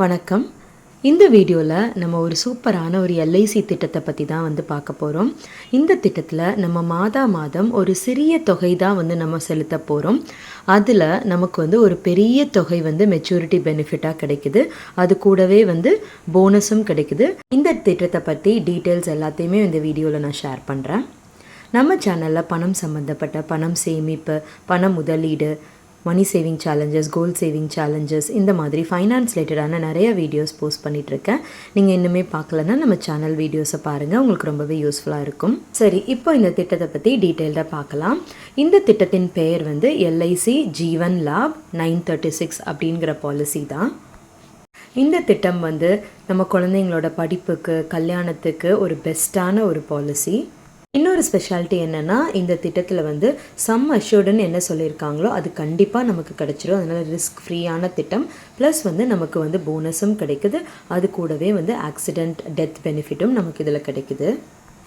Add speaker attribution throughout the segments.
Speaker 1: வணக்கம். இந்த வீடியோவில் நம்ம ஒரு சூப்பரான ஒரு எல்ஐசி திட்டத்தை பற்றி தான் வந்து பார்க்க போகிறோம் இந்த திட்டத்தில் நம்ம மாதா மாதம் ஒரு சிறிய தொகை தான் வந்து நம்ம செலுத்த போகிறோம் அதில் நமக்கு வந்து ஒரு பெரிய தொகை வந்து மெச்சூரிட்டி பெனிஃபிட்டாக கிடைக்குது. அது கூடவே வந்து போனஸும் கிடைக்குது. இந்த திட்டத்தை பற்றி டீட்டெயில்ஸ் எல்லாத்தையுமே இந்த வீடியோவில் நான் ஷேர் பண்ணுறேன் நம்ம சேனலில் பணம் சம்மந்தப்பட்ட பணம் சேமிப்பு பண முதலீடு money saving challenges goal saving challenges இந்த மாதிரி ஃபைனான்ஸ் ரிலேட்டடான நிறைய வீடியோஸ் போஸ்ட் பண்ணிகிட்ருக்கேன் நீங்கள் இன்னுமே பார்க்கலன்னா நம்ம சேனல் வீடியோஸை பாருங்கள் உங்களுக்கு ரொம்பவே யூஸ்ஃபுல்லாக இருக்கும். சரி இப்போ இந்த திட்டத்தை பற்றி டீட்டெயில்டாக பார்க்கலாம். இந்த திட்டத்தின் பெயர் வந்து LIC Jeevan Labh nine thirty six அப்படிங்கிற பாலிசி தான். இந்த திட்டம் வந்து நம்ம குழந்தைங்களோட படிப்புக்கு கல்யாணத்துக்கு ஒரு பெஸ்ட்டான ஒரு பாலிசி இன்னொரு ஸ்பெஷாலிட்டி என்னென்னா இந்த திட்டத்தில் வந்து சம் அஷ்யூர்டுன்னு என்ன சொல்லியிருக்காங்களோ அது கண்டிப்பாக நமக்கு கிடச்சிரும். அதனால் ரிஸ்க் ஃப்ரீயான திட்டம். ப்ளஸ் வந்து நமக்கு வந்து போனஸும் கிடைக்குது. அது கூடவே வந்து ஆக்சிடெண்ட் டெத் பெனிஃபிட்டும் நமக்கு இதில் கிடைக்குது.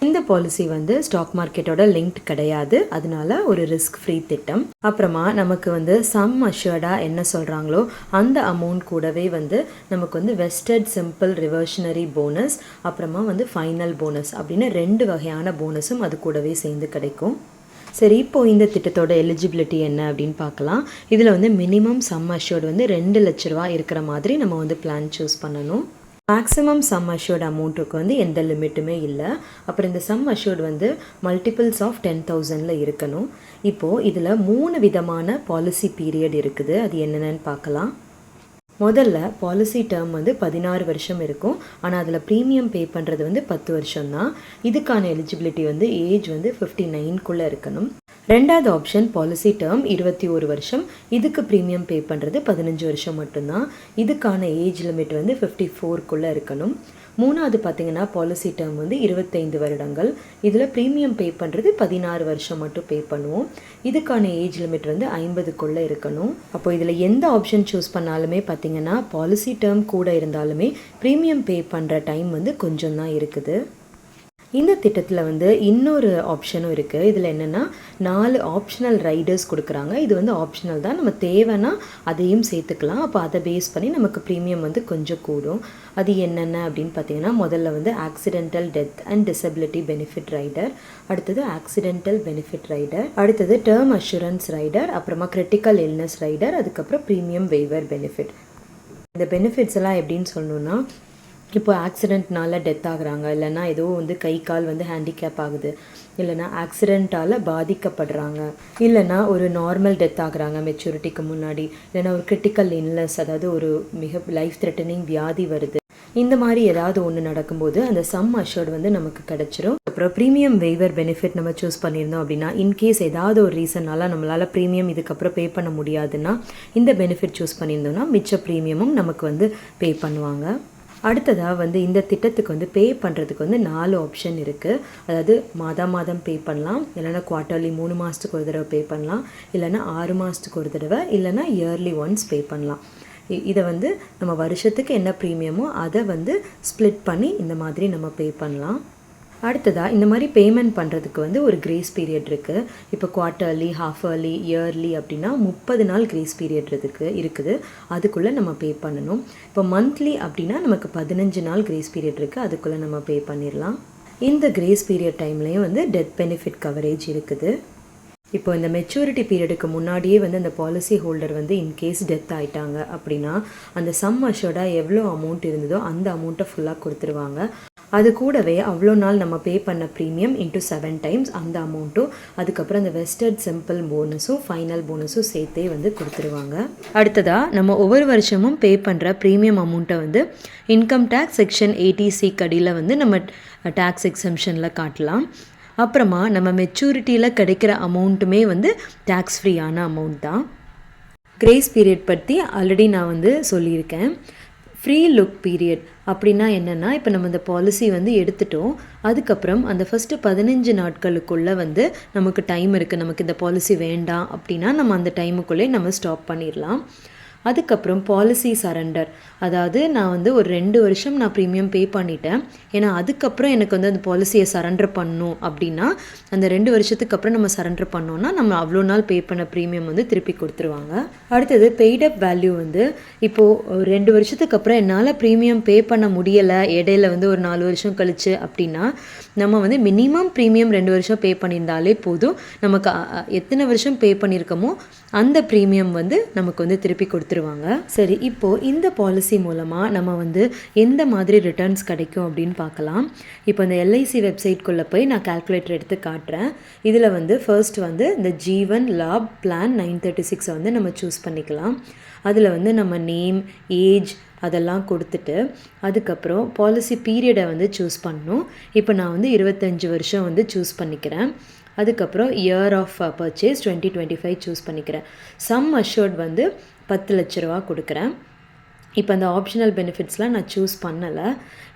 Speaker 1: இந்த பாலிசி வந்து ஸ்டாக் மார்க்கெட்டோட லிங்க்ட் கிடையாது. அதனால ஒரு ரிஸ்க் ஃப்ரீ திட்டம். அப்புறமா நமக்கு வந்து சம் அஷ்யர்டாக என்ன சொல்கிறாங்களோ அந்த அமௌண்ட் கூடவே வந்து நமக்கு வந்து வெஸ்டட் சிம்பிள் ரிவர்ஷனரி போனஸ் அப்புறமா வந்து ஃபைனல் போனஸ் அப்படின்னு ரெண்டு வகையான போனஸும் அது கூடவே சேர்ந்து கிடைக்கும். சரி இப்போது இந்த திட்டத்தோட எலிஜிபிலிட்டி என்ன அப்படின்னு பார்க்கலாம். இதில் வந்து மினிமம் சம் அஷ்யூர்டு வந்து ரெண்டு லட்ச ரூபா இருக்கிற மாதிரி நம்ம வந்து பிளான் சூஸ் பண்ணணும். மேக்ஸிமம் சம் அஷ்யூர்ட் அமௌண்ட்டுக்கு வந்து எந்த லிமிட்டுமே இல்லை. அப்புறம் இந்த சம் அஷ்யூர்ட் வந்து மல்டிபிள்ஸ் ஆஃப் டென் தௌசண்டில் இருக்கணும். இப்போது இதில் மூணு விதமான பாலிசி பீரியட் இருக்குது. அது என்னென்னு பார்க்கலாம். முதல்ல பாலிசி டேர்ம் வந்து பதினாறு வருஷம் இருக்கும். ஆனால் அதில் ப்ரீமியம் பே பண்ணுறது வந்து பத்து வருஷம் தான் இதுக்கான எலிஜிபிலிட்டி வந்து ஏஜ் வந்து ஃபிஃப்டி நைன்குள்ளே இருக்கணும். ரெண்டாவது ஆப்ஷன் பாலிசி டேர்ம் இருபத்தி ஒரு வருஷம். இதுக்கு ப்ரீமியம் பே பண்ணுறது பதினஞ்சு வருஷம் மட்டும்தான். இதுக்கான ஏஜ் லிமிட் வந்து ஃபிஃப்டி ஃபோர்க்குள்ளே இருக்கணும். மூணாவது பார்த்தீங்கன்னா பாலிசி டேர்ம் வந்து இருபத்தைந்து வருடங்கள். இதில் ப்ரீமியம் பே பண்ணுறது பதினாறு வருஷம் மட்டும் பே பண்ணுவோம். இதுக்கான ஏஜ் லிமிட் வந்து ஐம்பதுக்குள்ளே இருக்கணும். அப்போ இதில் எந்த ஆப்ஷன் சூஸ் பண்ணாலுமே பார்த்தீங்கன்னா பாலிசி டேர்ம் கூட இருந்தாலுமே ப்ரீமியம் பே பண்ணுற டைம் வந்து கொஞ்சம் தான் இருக்குது. இந்த திட்டத்தில் வந்து இன்னொரு ஆப்ஷனும் இருக்குது இதில் என்னென்னா நாலு ஆப்ஷனல் ரைடர்ஸ் கொடுக்குறாங்க. இது வந்து ஆப்ஷனல் தான். நம்ம தேவைன்னா அதையும் சேர்த்துக்கலாம். அப்போ அதை பேஸ் பண்ணி நமக்கு ப்ரீமியம் வந்து கொஞ்சம் கூடும். அது என்னென்ன அப்படின்னு பார்த்தீங்கன்னா முதல்ல வந்து accidental death and disability benefit rider அடுத்தது ஆக்சிடென்டல் பெனிஃபிட் ரைடர் அடுத்தது டேர்ம் அஷூரன்ஸ் ரைடர் அப்புறமா கிரிட்டிக்கல் இல்னஸ் ரைடர் அதுக்கப்புறம் ப்ரீமியம் வெய்வர் பெனிஃபிட் இந்த பெனிஃபிட்ஸ் எல்லாம் எப்படின்னு சொல்லணுன்னா இப்போ ஆக்சிடெண்ட்னால டெத் ஆகுறாங்க. இல்லைன்னா ஏதோ வந்து கை கால் வந்து ஹேண்டிகேப் ஆகுது. இல்லைனா ஆக்சிடெண்ட்டால் பாதிக்கப்படுறாங்க. இல்லைனா ஒரு நார்மல் டெத் ஆகுறாங்க மெச்சூரிட்டிக்கு முன்னாடி. இல்லைனா ஒரு கிரிட்டிக்கல் இன்லஸ் அதாவது ஒரு மிக லைஃப் த்ரெட்டனிங் வியாதி வருது. இந்த மாதிரி ஏதாவது ஒன்று நடக்கும்போது அந்த சம் அஷர்ட் வந்து நமக்கு கிடச்சிரும். அப்புறம் ப்ரீமியம் வெய்வர் பெனிஃபிட் நம்ம சூஸ் பண்ணியிருந்தோம் அப்படின்னா இன்கேஸ் ஏதாவது ஒரு ரீசன்னால நம்மளால் ப்ரீமியம் இதுக்கப்புறம் பே பண்ண முடியாதுன்னா இந்த பெனிஃபிட் சூஸ் பண்ணியிருந்தோம்னா மிச்ச ப்ரீமியமும் நமக்கு வந்து பே பண்ணுவாங்க. அடுத்ததாக வந்து இந்த திட்டத்துக்கு வந்து பே பண்ணுறதுக்கு வந்து நாலு ஆப்ஷன் இருக்குது அதாவது மாதம் மாதம் பே பண்ணலாம். இல்லைனா குவார்ட்டர்லி மூணு மாதத்துக்கு ஒரு தடவை பே பண்ணலாம். இல்லைனா ஆறு மாதத்துக்கு ஒரு தடவை இல்லைனா இயர்லி ஒன்ஸ் பே பண்ணலாம். இதை வந்து நம்ம வருஷத்துக்கு என்ன ப்ரீமியமோ அதை வந்து ஸ்ப்ளிட் பண்ணி இந்த மாதிரி நம்ம பே பண்ணலாம். அடுத்ததாக இந்த மாதிரி பேமெண்ட் பண்ணுறதுக்கு வந்து ஒரு கிரேஸ் பீரியட் இருக்குது இப்போ குவார்ட்டர்லி ஹாஃப் இயர்லி இயர்லி அப்படின்னா முப்பது நாள் கிரேஸ் பீரியட் இருக்குது இருக்குது. அதுக்குள்ளே நம்ம பே பண்ணணும். இப்போ மந்த்லி அப்படின்னா நமக்கு பதினஞ்சு நாள் கிரேஸ் பீரியட் இருக்குது அதுக்குள்ளே நம்ம பே பண்ணிடலாம் இந்த கிரேஸ் பீரியட் டைம்லேயும் வந்து டெத் பெனிஃபிட் கவரேஜ் இருக்குது. இப்போ இந்த மெச்சூரிட்டி பீரியடுக்கு முன்னாடியே வந்து அந்த பாலிசி ஹோல்டர் வந்து இன்கேஸ் டெத் ஆயிட்டாங்க அப்படின்னா அந்த சம் அஷோர்டாக எவ்வளோ அமௌண்ட் இருந்ததோ அந்த அமௌண்ட்டை ஃபுல்லாக கொடுத்துருவாங்க. அது கூடவே அவ்வளோ நாள் நம்ம பே பண்ண ப்ரீமியம் இன்ட்டு செவன் டைம்ஸ் அந்த அமௌண்ட்டும் அதுக்கப்புறம் அந்த வெஸ்டர்ட் சிம்பிள் போனஸும் ஃபைனல் போனஸும் சேர்த்தே வந்து கொடுத்துருவாங்க. அடுத்ததாக நம்ம ஒவ்வொரு வருஷமும் பே பண்ணுற ப்ரீமியம் அமௌண்ட்டை வந்து இன்கம் டேக்ஸ் செக்ஷன் எயிட்டி கடியில் வந்து நம்ம டேக்ஸ் எக்ஸம்ஷனில் காட்டலாம். அப்புறமா நம்ம மெச்சூரிட்டியில் கிடைக்கிற அமௌண்ட்டுமே வந்து டேக்ஸ் ஃப்ரீயான அமௌண்ட் தான். கிரேஸ் பீரியட் பற்றி ஆல்ரெடி நான் வந்து சொல்லியிருக்கேன். ஃப்ரீ லுக் பீரியட் அப்படின்னா என்னென்னா இப்போ நம்ம இந்த பாலிசி வந்து எடுத்துட்டோம். அதுக்கப்புறம் அந்த ஃபஸ்ட்டு பதினஞ்சு நாட்களுக்குள்ளே வந்து நமக்கு டைம் இருக்குது நமக்கு இந்த பாலிசி வேண்டாம் அப்படின்னா நம்ம அந்த டைமுக்குள்ளே நம்ம ஸ்டாப் பண்ணிடலாம். அதுக்கப்புறம் பாலிசி சரண்டர் அதாவது நான் வந்து ஒரு ரெண்டு வருஷம் நான் ப்ரீமியம் பே பண்ணிட்டேன். ஏன்னா அதுக்கப்புறம் எனக்கு வந்து அந்த பாலிசியை சரண்டர் பண்ணணும் அப்படின்னா அந்த ரெண்டு வருஷத்துக்கு அப்புறம் நம்ம சரண்டர் பண்ணோம்னா நம்ம அவ்வளோ நாள் பே பண்ண ப்ரீமியம் வந்து திருப்பி கொடுத்துருவாங்க. அடுத்தது பெய்டப் வேல்யூ வந்து இப்போது ஒரு ரெண்டு வருஷத்துக்கு அப்புறம் என்னால் ப்ரீமியம் பே பண்ண முடியலை இடையில வந்து ஒரு நாலு வருஷம் கழிச்சு அப்படின்னா நம்ம வந்து மினிமம் ப்ரீமியம் ரெண்டு வருஷம் பே பண்ணியிருந்தாலே போதும். நமக்கு எத்தனை வருஷம் பே பண்ணியிருக்கோமோ அந்த ப்ரீமியம் வந்து நமக்கு வந்து திருப்பி கொடுத்துருவாங்க. சரி இப்போது இந்த பாலிசி மூலமாக நம்ம வந்து எந்த மாதிரி ரிட்டர்ன்ஸ் கிடைக்கும் அப்படின்னு பார்க்கலாம். இப்போ இந்த எல்ஐசி வெப்சைட்குள்ளே போய் நான் கால்குலேட்டர் எடுத்து காட்டுறேன். இதில் வந்து ஃபர்ஸ்ட் வந்து இந்த Jeevan Labh plan nine thirty சிக்ஸை வந்து நம்ம சூஸ் பண்ணிக்கலாம். அதில் வந்து நம்ம நேம் ஏஜ் அதெல்லாம் கொடுத்துட்டு அதுக்கப்புறம் பாலிசி பீரியடை வந்து சூஸ் பண்ணணும். இப்போ நான் வந்து இருபத்தஞ்சி வருஷம் வந்து சூஸ் பண்ணிக்கிறேன். அதுக்கப்புறம் year of purchase twenty twenty five choose பண்ணிக்கிறேன். சம் அஷ்யூர்ட் வந்து பத்து லட்ச ரூபா கொடுக்குறேன். இப்போ அந்த ஆப்ஷனல் பெனிஃபிட்ஸ்லாம் நான் சூஸ் பண்ணலை.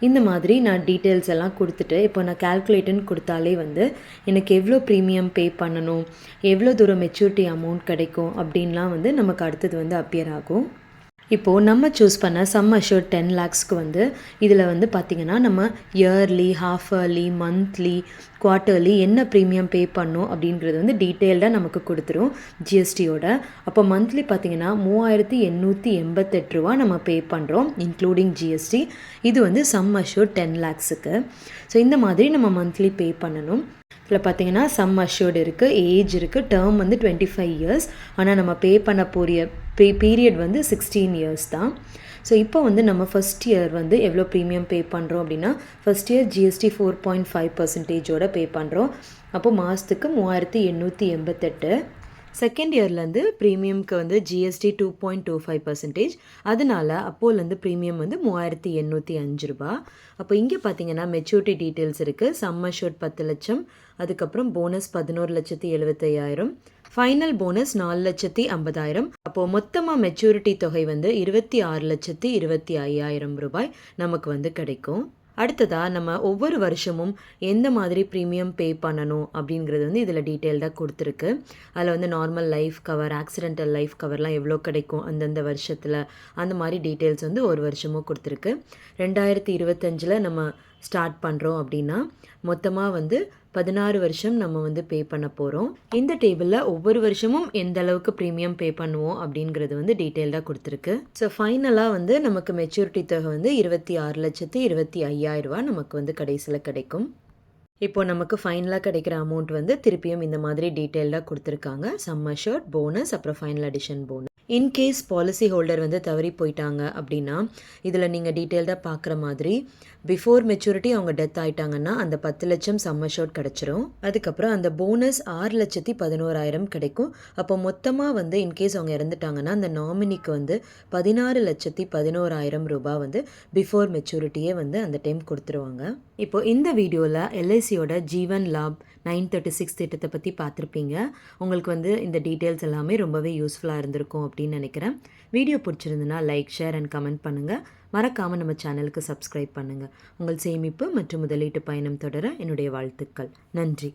Speaker 1: இந்த மாதிரி நான் டீட்டெயில்ஸ் எல்லாம் கொடுத்துட்டு இப்போ நான் கேல்குலேட்டுன்னு கொடுத்தாலே வந்து எனக்கு எவ்வளோ ப்ரீமியம் பே பண்ணணும் எவ்வளோ தூரம் மெச்சூரிட்டி அமௌண்ட் கிடைக்கும் அப்படின்லாம் வந்து நமக்கு அடுத்தது வந்து அப்பியர் ஆகும். இப்போது நம்ம சூஸ் பண்ண சம் அஷூர்ட் டென் லேக்ஸ்க்கு வந்து இதில் வந்து பார்த்திங்கன்னா நம்ம yearly half yearly monthly quarterly என்ன ப்ரீமியம் பே பண்ணும் அப்படின்றது வந்து டீட்டெயில்டாக நமக்கு கொடுத்துரும் ஜிஎஸ்டியோட அப்போ மந்த்லி பார்த்திங்கன்னா மூவாயிரத்தி எண்ணூற்றி எண்பத்தெட்டு ரூபா நம்ம பே பண்ணுறோம் இன்க்ளூடிங் ஜிஎஸ்டி இது வந்து சம் அஷூர் டென் லேக்ஸுக்கு ஸோ இந்த மாதிரி நம்ம மந்த்லி பே பண்ணணும். இதில் பார்த்தீங்கன்னா சம் அஷ்யூர்டு இருக்குது ஏஜ் இருக்குது டேர்ம் வந்து டுவெண்ட்டி ஃபைவ் இயர்ஸ் ஆனால் நம்ம பே பண்ண போகிற பே பீரியட் வந்து சிக்ஸ்டீன் இயர்ஸ் தான். ஸோ இப்போ வந்து நம்ம ஃபஸ்ட் இயர் வந்து எவ்வளோ ப்ரீமியம் பே பண்ணுறோம் அப்படின்னா first year GST four point five பர்சன்டேஜோட pay பண்ணுறோம் அப்போது மாதத்துக்கு மூவாயிரத்தி எண்ணூற்றி எண்பத்தெட்டு. செகண்ட் இயர்லேருந்து ப்ரீமியம்க்கு வந்து GST two point two five percentage அதனால் அப்போலேருந்து ப்ரீமியம் வந்து மூவாயிரத்தி எண்ணூற்றி அஞ்சு ரூபா. அப்போ இங்கே பார்த்தீங்கன்னா மெச்சூரிட்டி டீட்டெயில்ஸ் இருக்குது சம்மர் ஷர்ட் பத்து லட்சம். அதுக்கப்புறம் போனஸ் பதினோரு லட்சத்தி எழுபத்தையாயிரம் ஃபைனல் போனஸ் நாலு லட்சத்தி ஐம்பதாயிரம். அப்போது மொத்தமாக மெச்சூரிட்டி தொகை வந்து இருபத்தி ஆறு லட்சத்தி இருபத்தி ஐயாயிரம் ரூபாய் நமக்கு வந்து கிடைக்கும். அடுத்ததாக நம்ம ஒவ்வொரு வருஷமும் எந்த மாதிரி ப்ரீமியம் பே பண்ணணும் அப்படிங்கிறது வந்து இதில் டீட்டெயில்டாக கொடுத்துருக்கு. அதில் வந்து normal life cover accidental life கவர்லாம் எவ்வளோ கிடைக்கும் அந்தந்த வருஷத்தில் அந்த மாதிரி டீட்டெயில்ஸ் வந்து ஒரு வருஷமும் கொடுத்துருக்கு. ரெண்டாயிரத்தி இருபத்தஞ்சில் நம்ம ஸ்டார்ட் பண்ணுறோம் அப்படின்னா மொத்தமாக வந்து பதினாறு வருஷம் நம்ம வந்து பே பண்ண போகிறோம் இந்த டேபிளில் ஒவ்வொரு வருஷமும் எந்த அளவுக்கு ப்ரீமியம் பே பண்ணுவோம் அப்படிங்கிறது வந்து டீட்டெயில்டாக கொடுத்துருக்கு. ஸோ ஃபைனலாக வந்து நமக்கு மெச்சூரிட்டி தொகை வந்து இருபத்தி ஆறு லட்சத்து இருபத்தி ஐயாயிரரூவா நமக்கு வந்து கடைசியில் கிடைக்கும். இப்போ நமக்கு ஃபைனலாக கிடைக்கிற அமௌண்ட் வந்து திருப்பியும் இந்த மாதிரி டீட்டெயில்டாக கொடுத்துருக்காங்க. சம்மர் ஷர்ட் போனஸ் அப்புறம் final addition bonus in case policy holder வந்து தவறி போயிட்டாங்க அப்படின்னா இதில் நீங்கள் டீட்டெயில்டாக பார்க்குற மாதிரி பிஃபோர் மெச்சூரிட்டி அவங்க டெத் ஆயிட்டாங்கன்னா அந்த பத்து லட்சம் சம்மர் ஷோட் கிடச்சிரும். அதுக்கப்புறம் அந்த போனஸ் ஆறு லட்சத்தி பதினோராயிரம் கிடைக்கும். அப்போ மொத்தமாக வந்து இன்கேஸ் அவங்க இறந்துட்டாங்கன்னா அந்த நாமினிக்கு வந்து பதினாறு லட்சத்தி பதினோராயிரம் ரூபாய் வந்து பிஃபோர் மெச்சூரிட்டியே வந்து அந்த டைம் கொடுத்துருவாங்க. இப்போ இந்த வீடியோவில் எல்ஐசியோட Jeevan Labh nine thirty six திட்டத்தை பற்றி பார்த்துருப்பீங்க. உங்களுக்கு வந்து இந்த டீட்டெயில்ஸ் எல்லாமே ரொம்பவே யூஸ்ஃபுல்லாக இருந்திருக்கும் அப்படின்னு நினைக்கிறேன். வீடியோ பிடிச்சிருந்துன்னா லைக் ஷேர் அண்ட் கமெண்ட் பண்ணுங்கள் மறக்காமல் நம்ம சேனலுக்கு சப்ஸ்கிரைப் பண்ணுங்கள் உங்கள் சேமிப்பு மற்றும் முதலீட்டு பயணம் தொடர என்னுடைய வாழ்த்துக்கள். நன்றி.